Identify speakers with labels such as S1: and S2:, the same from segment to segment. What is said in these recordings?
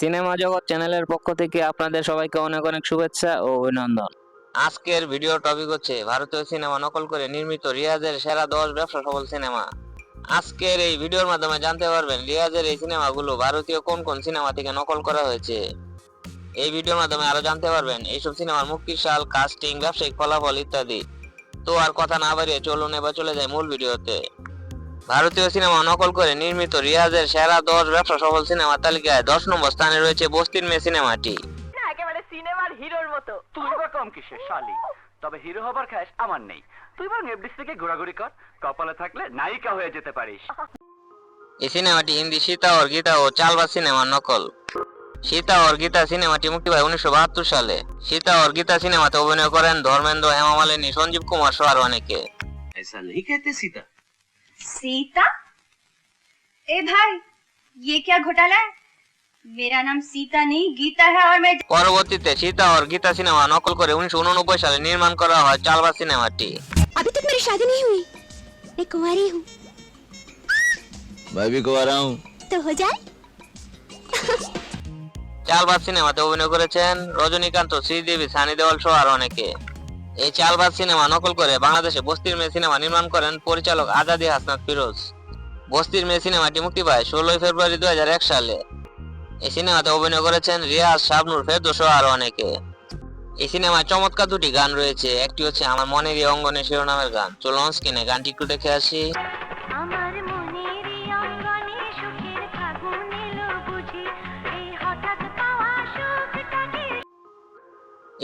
S1: Cinema জগৎ চ্যানেলের পক্ষ থেকে আপনাদের সবাইকে অনেক অনেক শুভেচ্ছা ও অভিনন্দন। আজকের ভিডিও টপিক হচ্ছে ভারতীয় সিনেমা নকল করে নির্মিত রিয়াজের সেরা দশ ব্যবসা সফল সিনেমা। আজকের এই ভিডিওর মাধ্যমে জানতে পারবেন রিয়াজের এই সিনেমাগুলো ভারতীয় কোন কোন সিনেমা থেকে নকল করা হয়েছে। এই ভিডিওর মাধ্যমে আরও জানতে পারবেন এইসব সিনেমার মুক্তির সাল কাস্টিং ব্যবসায়িক ফলাফল ইত্যাদি। তো আর কথা না বাড়িয়ে চলুন এবার চলে যায় মূল ভিডিওতে। ভারতীয় সিনেমা নকল করে নির্মিত রিয়াজের সেরা দশ ব্যবসা সফল সিনেমা তালিকায় দশ নম্বর স্থানে রয়েছে বস্তির মেয়ে সিনেমাটি
S2: না একেবারে সিনেমার হিরোর মতো
S3: তুই বা কম কিসের শালি তবে হিরো হবার খ্যাস আমার নেই তুই বরং এফডিস থেকে ঘোরাঘুরি কর কপালে থাকলে নায়িকা হয়ে যেতে পারিস
S1: এই সিনেমাটি হিন্দি সীতা ওর গীতা ও চালবাজ সিনেমার নকল সীতা ওর গীতা সিনেমাটি মুক্তি পায় উনিশশো বাহাত্তর সালে সীতা ওর গীতা সিনেমাতে অভিনয় করেন ধর্মেন্দ্র হেমা মালিনী সঞ্জীব কুমার সহ আরো অনেকে
S4: ऐसा नहीं कहते सीता
S5: सीता ए भाई ये क्या घोटाला है मेरा नाम सीता नहीं गीता है और मैं
S1: পরবর্তীতে সীতা ওর গীতা সিনেমা নকল করে উনিশশো উননব্বই সালে নির্মাণ করা হয় চালবাজ সিনেমাটি
S6: अभी तक मेरी शादी नहीं हुई मैं कुंवारी हूँ
S7: मैं भी कुआरा हूँ
S6: तो हो जाए
S1: চালবাজ সিনেমাতে অভিনয় করেছেন রজনীকান্ত শ্রীদেবী সানি দেওয়াল সহ আরো অনেকে এই চালবাজ সিনেমা নকল করে বাংলাদেশে বস্তির মেয়ে সিনেমা নির্মাণ করেন পরিচালক আজাদি হাসনাত ফিরোজ। বস্তির মেয়ে সিনেমাটি মুক্তি পায় ষোলোই ফেব্রুয়ারি দু হাজার এক সালে। এই সিনেমাতে অভিনয় করেছেন রিয়াজ, শাবনুর ফেরদোস আরও অনেকে। এই সিনেমায় চমৎকার দুটি গান রয়েছে। একটি হচ্ছে আমার মনের অঙ্গনে শিরোনামের গান। চলুন স্ক্রিনে গানটি একটু দেখে আসি।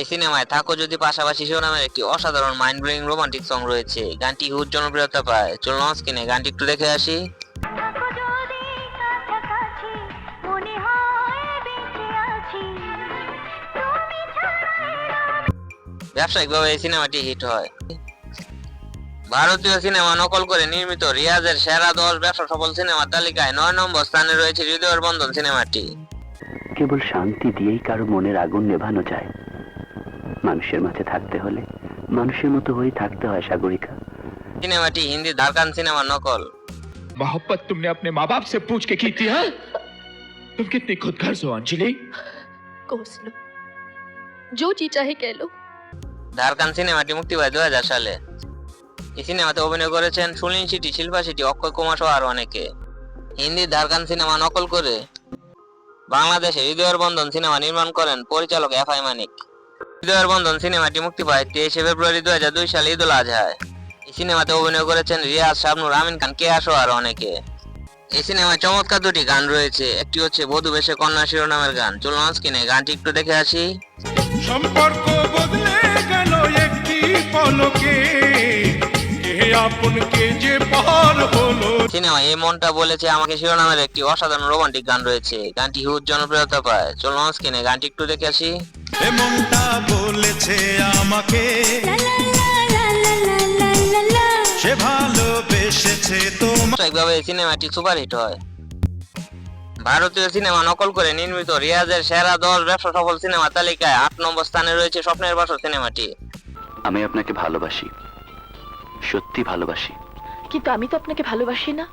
S8: এই
S1: সিনেমায় থাকো যদি পাশাপাশি শিরোনামের একটি অসাধারণ মাইন্ড ব্লোয়িং রোমান্টিক সং রয়েছে। গানটি হুজ জনপ্রিয়তা পায়। চলুন স্ক্রিনে গানটি একটু দেখে আসি। ব্যবসায়িকভাবে এই সিনেমাটি হিট হয়। ভারতীয় সিনেমা নকল করে নির্মিত রিয়াজের সেরা দশ ব্যবসা সফল সিনেমার তালিকায় নয় নম্বর স্থানে রয়েছে হৃদয়ের বন্ধন সিনেমাটি।
S3: কেবল শান্তি দিয়েই কারও মনের আগুন নেভানো যায়। মানুষের মাঝে থাকতে হলে মানুষের মতো হয়েই থাকতে হয় সাগরিকা
S1: সিনেমাটি হিন্দি ধারকান সিনেমার নকল
S9: मोहब्बत तुमने अपने माँ बाप से पूछ के की थी हाँ तुम कितनी खुदगर्ज हो अंजलि
S6: कोस लो जो जी चाहे कह लो
S1: ধারকান সিনেমাটি মুক্তি পায় দু সালে এই সিনেমাতে অভিনয় করেছেন সুনীল সিটি শিল্পা সিটি অক্ষয় কুমার সহ আরো অনেকে হিন্দি ধারকান সিনেমা নকল করে বাংলাদেশে হৃদয়ের বন্ধন সিনেমা নির্মাণ করেন পরিচালক এফ আই মানিক হৃদয়ের বন্ধন সিনেমাটি মুক্তি পায় তেইশে ফেব্রুয়ারি দু হাজার দুই সালে ঈদুল আজহায়। এই সিনেমাতে অভিনয় করেছেন রিয়াজ শাবনুর, আমিন খান কে আসো আর অনেকে। এই সিনেমায় চমৎকার দুটি গান রয়েছে। একটি হচ্ছে বধু বেশে কন্যা শিরোনামের গান। চলুন স্ক্রিনে গানটি একটু দেখে আসি।
S10: সম্পর্ক বদলে গেল একটি পলকে। কে আপন কে যে পার হলো।
S1: সিনেমা এই মনটা বলেছে আমাকে শিরোনামের একটি অসাধারণ রোমান্টিক গান রয়েছে। গানটি হিউজ জনপ্রিয়তা পায়। চলুন স্ক্রিনে গানটি একটু দেখে আসি।
S10: এমনটা বলেছে আমাকে সে ভালোবেসেছে তোমার
S1: একভাবে সিনেমাটি সুপারহিট হয়। ভারতীয় সিনেমা নকল করে নির্মিত রিয়াজের সেরা দশ ব্যবসা সফল সিনেমা তালিকায় আট নম্বর স্থানে রয়েছে স্বপ্নের বাসর সিনেমাটি।
S3: আমি আপনাকে ভালোবাসি। সত্যি ভালোবাসি
S6: কিন্তু আমি তো আপনাকে ভালোবাসি না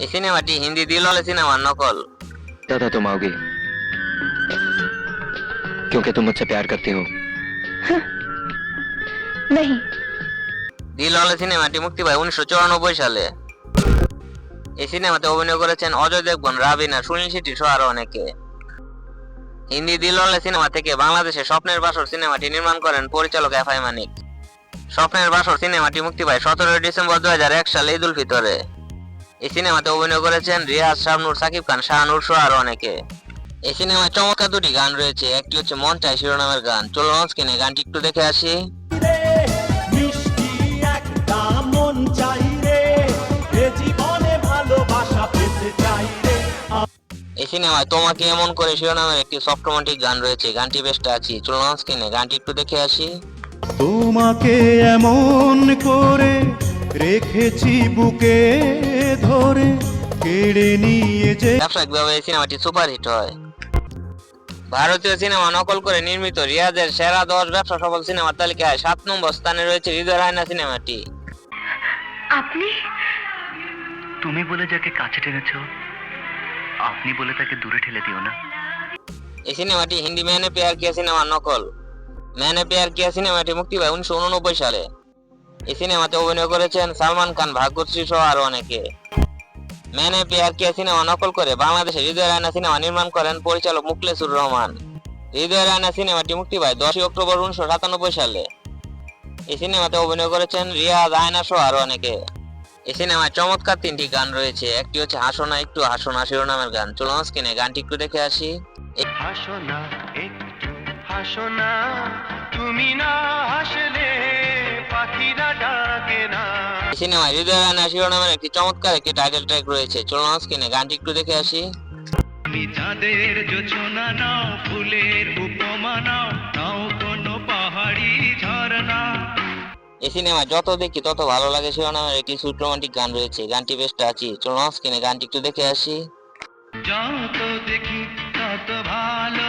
S1: এই সিনেমাটি হিন্দি দিলওয়ালে সিনেমার নকল
S7: दादा तुम आओगे क्योंकि तुम मुझसे प्यार करते हो
S6: नहीं
S1: দিলওয়ালে সিনেমাটি মুক্তি পায় উনিশশো চুরানব্বই সালে এই সিনেমাতে অভিনয় করেছেন অজয় দেবগন রাবিনা সুনীল শেট্টি সহ আরো অনেকে হিন্দি দিলওয়ালে সিনেমা থেকে বাংলাদেশে স্বপ্নের বাসর সিনেমাটি নির্মাণ করেন পরিচালক এফ আই মানিক স্বপ্নের বাসর সিনেমাটি মুক্তি পায় সতেরোই ডিসেম্বর দু এক সালে ঈদ উল ফিতরে। এই সিনেমাতে অভিনয় করেছেন রিয়াজ শাবনুর সাকিব খান শাহানুর সহ আরও অনেকে। এই সিনেমায় চমৎকার দুটি গান রয়েছে একটি হচ্ছে মন চাই শিরোনামের গান। চলুন স্ক্রিনে গানটি একটু দেখে আসি। এই সিনেমায় তোমাকে এমন করে শিরোনামের একটি সফট রোমান্টিক গান রয়েছে গানটি বেশ আছি চলুন স্ক্রিনে গানটি একটু দেখে আসি।
S10: তোমাকে এমন করে রেখেছি বুকে ধরে কেড়ে নিয়ে যে
S1: ব্যবসায়িকভাবে সিনেমাটি সুপারহিট হয়। ভারতীয় সিনেমা নকল করে নির্মিত রিয়াজের সেরা দশ ব্যবসা সফল সিনেমার তালিকায় সাত নম্বর স্থানে রয়েছে হৃদয় রায়না সিনেমাটি।
S6: আপনি?
S3: তুমি বলে যাকে কাছে টেনেছো আপনি বলে তাকে দূরে ঠেলে দিও না।
S1: এই সিনেমাটি হিন্দি ম্যানে পেয়ার কিয়া সিনেমার নকল। ম্যানে পেয়ার কিয়া সিনেমাটি মুক্তি পায় উনিশশো উননব্বই সালে। এই সিনেমাতে অভিনয় করেছেন সালমান খান, ভাগ্যশ্রী সহ আরও অনেকে। ম্যানে পেয়ার কিয়া সিনেমা নকল করে বাংলাদেশে হৃদয় রায়না সিনেমা নির্মাণ করেন পরিচালক মুকলেসুর রহমান। হৃদয় রায়না সিনেমাটি মুক্তি পায় দশই অক্টোবর উনিশশো সাতানব্বই সালে। এই সিনেমাতে অভিনয় করেছেন রিয়াজ আয়না সহ আরও অনেকে। এই সিনেমায় চমৎকার তিনটি গান রয়েছে, একটি হচ্ছে হাসোনা, একটু হাসোনা শিরোনামের গান। চলুন স্ক্রিনে গানটি একটু দেখে আসি।
S10: হাসো হাসো না তুমি না হাসলে পাখিরা ডাকে না।
S1: সিনেমায় হৃদয় শিরোনামের একটি চমৎকার একটি টাইটেল ট্র্যাক রয়েছে চলুন গানটি একটু দেখে আসি।
S10: তুমি চাঁদের যোছনা নাও ফুলের উপমা নাও নাও কোনো পাহাড়ি ঝরনা
S1: এই সিনেমা যত দেখি তত ভালো লাগে শিরোনামের একটি সুইট রোমান্টিক গান রয়েছে গানটি বেশ টাচি চলুন স্ক্রিনে গানটি একটু দেখে আসি।
S10: যত দেখি তত ভালো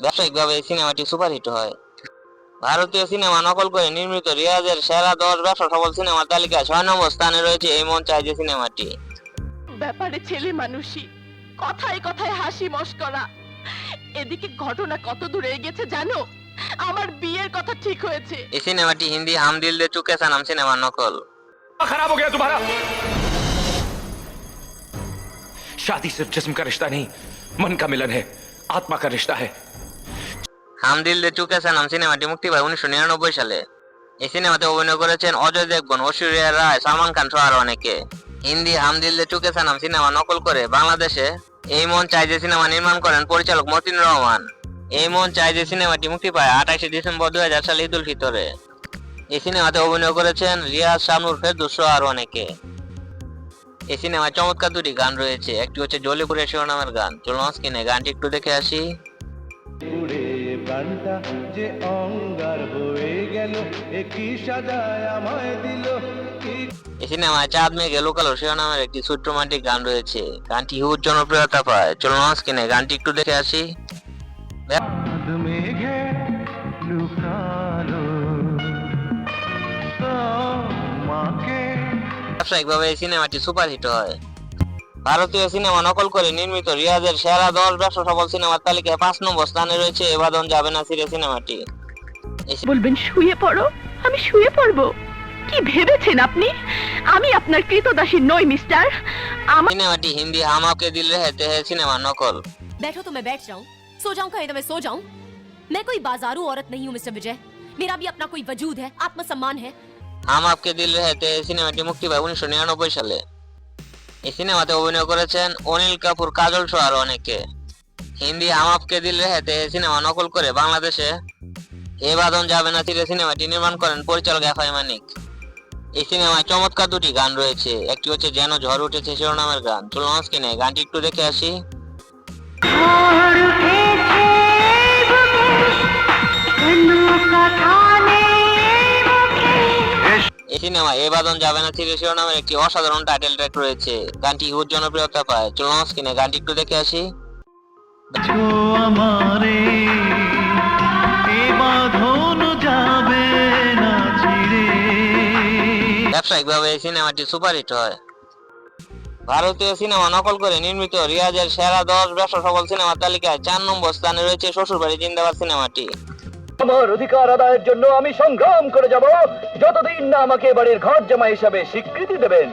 S1: ব্যবসায়িকভাবে এই সিনেমাটি সুপারহিট হয় ভারতীয় সিনেমা নকল করে নির্মিত রিয়াজের সেরা দশ ব্যবসা সফল সিনেমার তালিকায় ছয় নম্বর স্থানে রয়েছে এই মন চাই যে সিনেমাটি
S2: ব্যাপারে ছেলে মানুষই কথায় কথায় হাসি মস্করা এদিকে ঘটনা কত দূরে এগেছে জানো আমার বিয়ের কথা ঠিক হয়েছে
S1: এই সিনেমাটি হিন্দি হাম দিল দে চুকে সানাম সিনেমার নকল
S9: खराब हो गया तुम्हारा शादी सिर्फ जिस्म का रिश्ता नहीं मन का मिलन है आत्मा का रिश्ता है
S1: হাম দিল দে চুকে সানাম সিনেমাটি মুক্তি পায় উনিশশো নিরানব্বই সালে। এই সিনেমাতে অভিনয় করেছেন অজয় দেবগন, ঐশ্বরিয়া রায়, সালমান খান সহ আরও অনেকে। হিন্দি হাম দিল দে চুকে সানাম সিনেমা নকল করে বাংলাদেশে। এই মন চাই যে সিনেমা নির্মাণ করেন পরিচালক মতিন রহমান। এই মন চাই যে সিনেমাটি মুক্তি পায় আঠাশে ডিসেম্বর দুই হাজার সালে ঈদুল ফিতরে। এই সিনেমাতে অভিনয় করেছেন রিয়াজ শামনুর ফেরদুস সহ আরও অনেকে। এই সিনেমায় চমৎকার দুটি গান রয়েছে। একটি হচ্ছে জলিপুরের শিরোনামের গান। চলুন স্ক্রিনে গানটি একটু দেখে আসি।
S10: প্রাণটা যে অঙ্গার হয়ে গেল একই সাজায় আমায় দিল?
S1: এই সিনেমায় চাঁদ মেঘে লোকালো শিরোনামের একটি সুইট রোমান্টিক গান রয়েছে। গানটি হিউজ জনপ্রিয়তা পায়। চলুন স্ক্রিনে গানটি একটু দেখে আসি।
S10: মেঘে লুকালো তোমাকে
S1: ব্যবসায়িকভাবে এই সিনেমাটি সুপারহিট হয়। ভারতীয় সিনেমা নকল করে নির্মিত রিয়াজের সেরা দশ ব্যবসা সফল সিনেমার তালিকায় পাঁচ নম্বর স্থানে রয়েছে এবাদন যাবে না সিরে সিনেমাটি এই সি-
S2: বলবেন শুয়ে পড়ো আমি শুয়ে পড়বো কি ভেবেছেন আপনি আমি আপনার কৃতদাসী নই মিস্টার আমার
S1: সিনেমাটি হিন্দি হামাকে দিল রেহেতে হে সিনেমার নকল
S6: बैठो तो मैं बैठ जाऊं सो जाऊं कहे तो मैं सो जाऊं मैं कोई बाजारू औरत नहीं हूँ मिस्टर विजय मेरा भी अपना कोई वजूद है आत्मसम्मान है
S1: হাম আপকে দিল রেহেতে এই সিনেমাটি মুক্তি পায় উনিশশো নিরানব্বই সালে এই সিনেমাতে অভিনয় করেছেন অনিল কাপুর, কাজল সহ আরও অনেকে। হিন্দি হাম আপকে দিল রেহেতে এই সিনেমা নকল করে বাংলাদেশে। এ বাদন যাবে না তীরে সিনেমাটি নির্মাণ করেন পরিচালক এফ আই মানিক। এই সিনেমায় চমৎকার দুটি গান রয়েছে। একটি হচ্ছে যেন ঝড় উঠেছে শিরোনামের গান। চলুন স্ক্রিনে গানটি একটু দেখে আসি। এই সিনেমা এ বাদন যাবে না তীরে শিরোনামের একটি অসাধারণ টাইটেল ট্র্যাক রয়েছে। গানটি হিউজ জনপ্রিয়তা পায়। চলুন স্ক্রিনে গানটি একটু দেখে আসি।
S10: আমারে
S1: ব্যবসায়িকভাবে এই সিনেমাটি সুপারহিট হয়। ভারতীয় সিনেমা নকল করে নির্মিত রিয়াজের সেরা দশ ব্যবসা সফল সিনেমার তালিকায় চার নম্বর স্থানে রয়েছে শ্বশুরবাড়ি জিন্দাবাদ সিনেমাটি।
S3: আমার অধিকার আদায়ের জন্য আমি সংগ্রাম করে যাব যতদিন না আমাকে বাড়ির ঘর জামা হিসাবে স্বীকৃতি দেবেন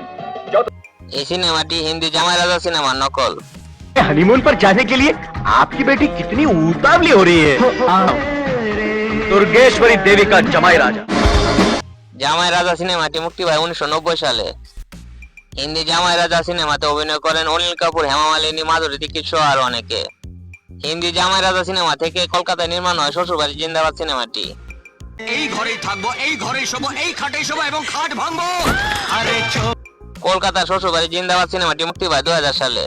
S1: এই সিনেমাটি হিন্দি জামাই রাজা সিনেমার নকল
S3: हनीमून पर जाने के लिए आपकी बेटी कितनी उतावली हो रही है दुर्गेश्वरी देवी का जमाई राजा
S1: জামাই রাজা সিনেমাটি মুক্তি পায় উনিশশো নব্বই সালে হিন্দি জামাই রাজা সিনেমাতে অভিনয় করেন অনিল কাপুর হেমা মালিনী মাধুরী দীক্ষিত সহ আরো অনেকে হিন্দি জামাই রাজা সিনেমা থেকে কলকাতায় নির্মাণ হয় শ্বশুরবাড়ি জিন্দাবাদ সিনেমাটি।
S4: এই ঘরেই থাকব এই ঘরেই শোবো এই খাটেই শোবো এবং খাট ভাঙবো।
S10: আরে চো
S1: কলকাতার শ্বশুরবাড়ি জিন্দাবাদ সিনেমাটি মুক্তি পায় দু সালে।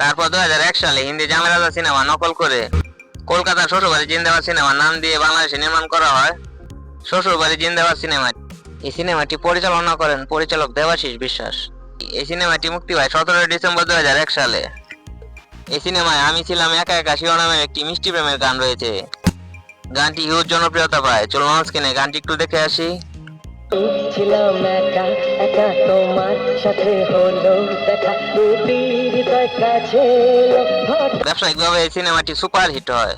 S1: তারপর দু সালে হিন্দি জামাই রাজা সিনেমা নকল করে কলকাতার শ্বশুরবাড়ি জিন্দাবাদ সিনেমা নাম দিয়ে বাংলাদেশে নির্মাণ করা হয় শ্বশুরবাড়ি জিন্দাবাদ সিনেমা এই সিনেমাটি পরিচালনা করেন পরিচালক দেবাশিস বিশ্বাস। এই সিনেমাটি মুক্তি পায় সতেরোই ডিসেম্বর দুই হাজার এক সালে। এই সিনেমায় আমি ছিলাম একা একা শিও নামের একটি মিষ্টি প্রেমের গান রয়েছে। গানটি হিউজ জনপ্রিয়তা পায়। চলো মানুষ কিনে গানটি একটু দেখে আসি।
S11: ছিলাম একা একা তোমার সাথে হলো দেখা। দুটির দেখা ছিল
S1: ব্যবসায়িকভাবে এই সিনেমাটি সুপারহিট হয়।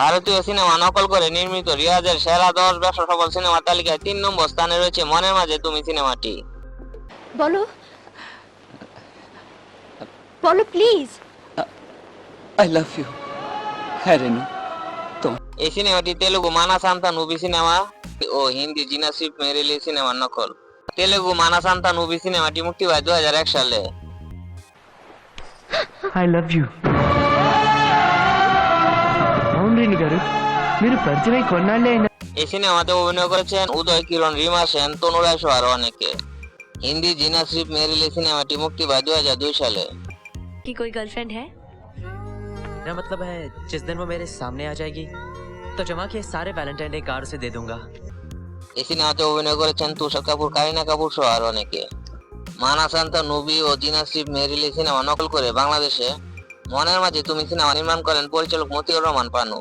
S1: ভারতীয় সিনেমা নকল করে নির্মিত রিয়াজের সেরা দশ ব্যবসা সফল সিনেমা তালিকায় তিন নম্বর স্থানে রয়েছে মনের মাঝে তুমি সিনেমাটি।
S6: বলো। বলো
S11: please I love you hey
S1: Renu ఈ సినిమాటి తెలుగు మానసాంత నువ్వు సినిమా ও হিন্দি জিনাসিপ মেরেলি সিনেমার নকল তেলেগু মানাসান্তা নুবি সিনেমাটি মুক্তি পায় দু হাজার এক সালে
S11: ఐ లవ్ యూ అవును గారు మీరు పరిచయం కొన్నాళ్ళే అయినా
S1: এই সিনেমাতে অভিনয় করেছেন উদয় কিরণ রিমা সেন তনুরা সহ আরো অনেকে হিন্দি জিনাশ্রী মেরিলি সিনেমাটি মুক্তি পায় দু সালে
S6: কি কোই গার্লফ্রেন্ড হ্যাঁ है
S11: मेरा मतलब है जिस दिन वो मेरे सामने आ जाएगी तो जमा के सारे वैलेंटाइन डे कार्ड से दे दूंगा
S1: এই সিনেমাতে অভিনয় করেছেন তুষার কাপুর কারিনা কাপুর সহ আরো অনেকে মানা সান্তা নুবি ও জিনাসিপ মেরিলি সিনেমা নকল করে বাংলাদেশে মনের মাঝে তুমি সিনেমা নির্মাণ করেন পরিচালক মতিউর রহমান পানু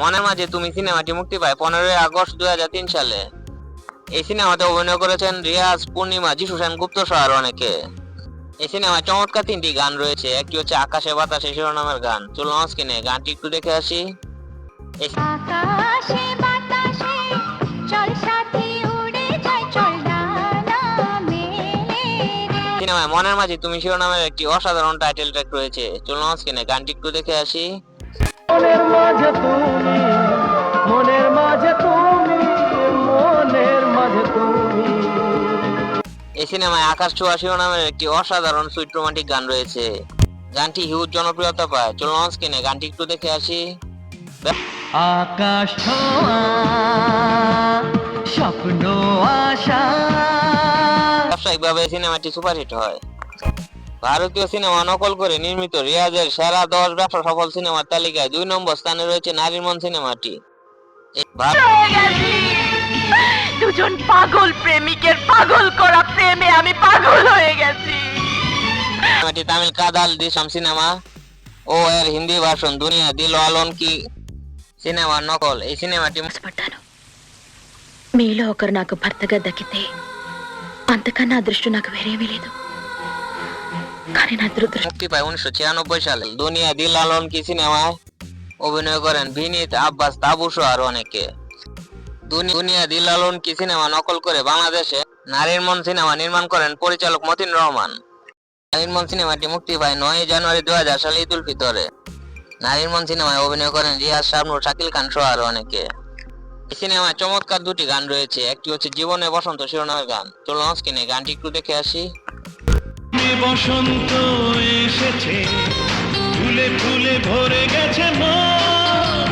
S1: মনের মাঝে তুমি সিনেমাটি মুক্তি পায় পনেরোই আগস্ট দুই সালে এই সিনেমাতে অভিনয় করেছেন রিয়াজ পূর্ণিমা যিশু সেন গুপ্ত সহ আরো অনেকে এই সিনেমায় চমৎকার তিনটি গান রয়েছে। একটি হচ্ছে আকাশে বাতাসে শিরোনামের গান। চলুন স্ক্রিনে গানটি একটু দেখে আসি।
S8: আকাশে বাতাসে চল সাথী উড়ে যাই চল না না মেলে রে।
S1: সিনেমায় মনের মাঝে তুমি শিরোনামের একটি অসাধারণ টাইটেল ট্র্যাক রয়েছে। চলুন স্ক্রিনে গানটি একটু দেখে আসি।
S11: মনের মাঝে তুমি
S1: এই সিনেমায় আকাশ ছোঁয়া নামের একটি অসাধারণ সুইট রোমান্টিক গান রয়েছে। গানটি হিউজ জনপ্রিয়তা পায়। চলুন স্ক্রিনে গানটি একটু দেখে আসি।
S11: আকাশ স্বপ্ন আশা।
S1: ব্যবসায়িকভাবে সিনেমাটি সুপারহিট হয়। ভারতীয় সিনেমা নকল করে নির্মিত রিয়াজের সেরা দশ ব্যবসা সফল সিনেমার তালিকায় দুই নম্বর স্থানে রয়েছে নারীর মন সিনেমাটি
S2: দুজন পাগল প্রেমিকের পাগল করা প্রেমে আমি পাগল হয়ে গেছি
S1: সিনেমাটি তামিল কাদাল দিশম সিনেমা ও এর হিন্দি ভার্সন দুনিয়া দিল আলন কি సినిమా నకల్ ఈ సినిమాటి
S6: పడ్డాను మీలో ఒకరు నాకు భర్తగా దక్కితే అంతకన్నా అదృష్టం నాకు వేరేమీ లేదు కానీ నా దురదృష్టం
S1: মুক্তি পায় উনিশশো ছিয়ানব্বই সালে দুনিয়া দিল আলন কি সিনেমায় অভিনয় করেন বিনীত আব্বাস তাবু সহ আরো অনেকে দুনি- দুনিয়া দিল আলন কি সিনেমা নকল করে বাংলাদেশে? নারীর মন সিনেমা নির্মাণ করেন পরিচালক মতিন রহমান। নারীর মন সিনেমাটি মুক্তি পায় নয় জানুয়ারি দু হাজার সালে ঈদ উল ফিতরে। নারীর মন সিনেমায় অভিনয় করেন রিয়াজ শাবনুর শাকিল খান সহ আরও অনেকে। এই সিনেমায় চমৎকার দুটি গান রয়েছে। একটি হচ্ছে জীবনে বসন্ত শিরোনামের গান। চলুন স্ক্রিনে গানটি একটু দেখে আসি।
S10: বসন্ত এসেছে ফুলে ফুলে ভরে গেছে মন।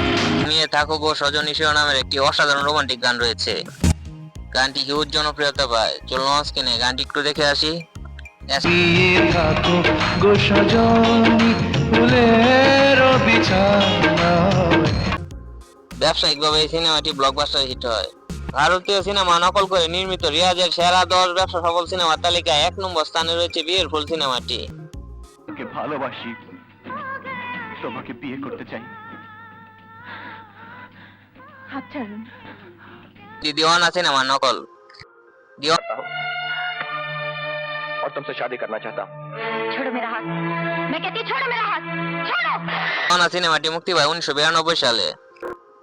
S1: নিয়ে থাকো গো সজনী শিরোনামের একটি অসাধারণ রোমান্টিক গান রয়েছে। গানটি হিউজ জনপ্রিয়তা পায়। চলুন স্ক্রিনে গানটি একটু দেখে আসি।
S10: দিয়ে থাকো গো সজনী ফুলের
S1: ব্যবসায়িকভাবে এই সিনেমাটি ব্লকবাস্টার হিট হয়। ভারতীয় সিনেমা নকল করে নির্মিত রিয়াজের সেরা দশ ব্যবসা সফল সিনেমার তালিকায় এক নম্বর স্থানে রয়েছে বিয়ের ফুল সিনেমাটি
S3: ভালোবাসি। তোমাকে বিয়ে করতে চাই।
S2: হাত ছাড়ুন
S1: দি দিওয়ানা সিনেমা নকল দিওয়ানা
S7: और तुमसे शादी करना चाहता हूँ
S8: छोड़ो मेरा हाथ मैं कहती हूँ, छोड़ो मेरा हाथ छोड़ो
S1: দিওয়ানা সিনেমাটি মুক্তি পায় উনিশশো বিরানব্বই সালে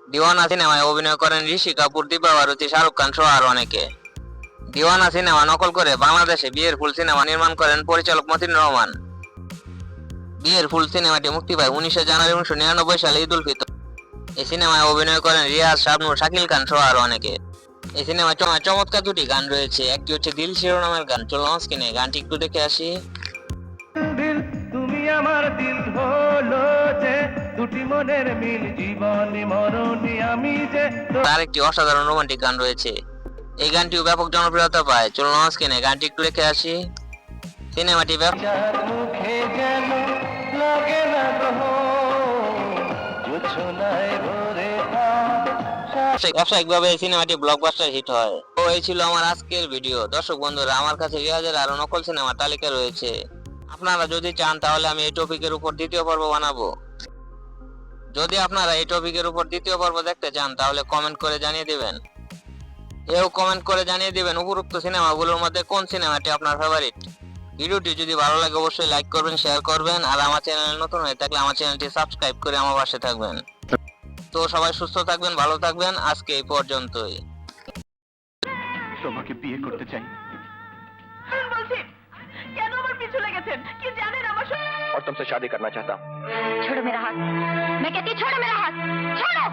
S1: দিওয়ানা সিনেমায় অভিনয় করেন ঋষি কাপুর দীপা ভারতী শাহরুখ খান সহ আরো অনেকে দিওয়ানা সিনেমা নকল করে বাংলাদেশে বিয়ের ফুল সিনেমা নির্মাণ করেন পরিচালক মতিন রহমান বিয়ের ফুল সিনেমাটি মুক্তি পায় উনিশে জানুয়ারি উনিশশো নিরানব্বই সালে ঈদ উল ফিতর এই সিনেমায় অভিনয় করেন রিয়াজ শাবনুর শাকিল খান সহ আরও অনেকে। এই সিনেমায় চম- চমৎকার দুটি গান রয়েছে। একটি হচ্ছে দিল শিরোনামের গান। চলুন স্ক্রিনে গানটি একটু দেখে আসি।
S10: দিল তুমি আমার দিল হলো যে দুটি মনের মিল জীবনে মরণে আমি যে
S1: তার একটি অসাধারণ রোমান্টিক গান রয়েছে। এই গানটিও ব্যাপক জনপ্রিয়তা পায়। চলুন স্ক্রিনে গানটি একটু রেখে আসি। সিনেমাটি ব্যাপক
S10: মুখে যেন লাগে না
S1: ব্যবসায়িকভাবে এই সিনেমাটি ব্লকবাস্টার হিট হয়। এই ছিল আমার আজকের ভিডিও দর্শক বন্ধুরা, আমার কাছে রিয়াজের নকল তালিকা রয়েছে। আপনারা যদি চান, তাহলে আমি এই টপিকের উপর দ্বিতীয় পর্ব বানাবো। যদি আপনারা এই টপিকের উপর দ্বিতীয় পর্ব দেখতে চান, তাহলে কমেন্ট করে জানিয়ে দিবেন। এও কমেন্ট করে জানিয়ে উপরোক্ত সিনেমাগুলোর মধ্যে কোন সিনেমাটি আপনার ফেভারিট ভিডিওটি যদি ভালো লাগে, অবশ্যই লাইক করবেন শেয়ার করবেন, আর আমার চ্যানেল নতুন হয়ে থাকলে আমার চ্যানেলটি সাবস্ক্রাইব করে আমার পাশে থাকবেন। তো সবাই সুস্থ থাকবেন ভালো থাকবেন আজকে এই পর্যন্তই
S12: তোমাকে বিয়ে করতে চাই
S2: বলছি কেন আমার পিছু লেগেছেন কি জানেন আমার
S7: और तुमसे शादी करना चाहता हूँ
S13: छोड़ो मेरा हाथ मैं कहती हूँ छोड़ो मेरा हाथ छोड़ो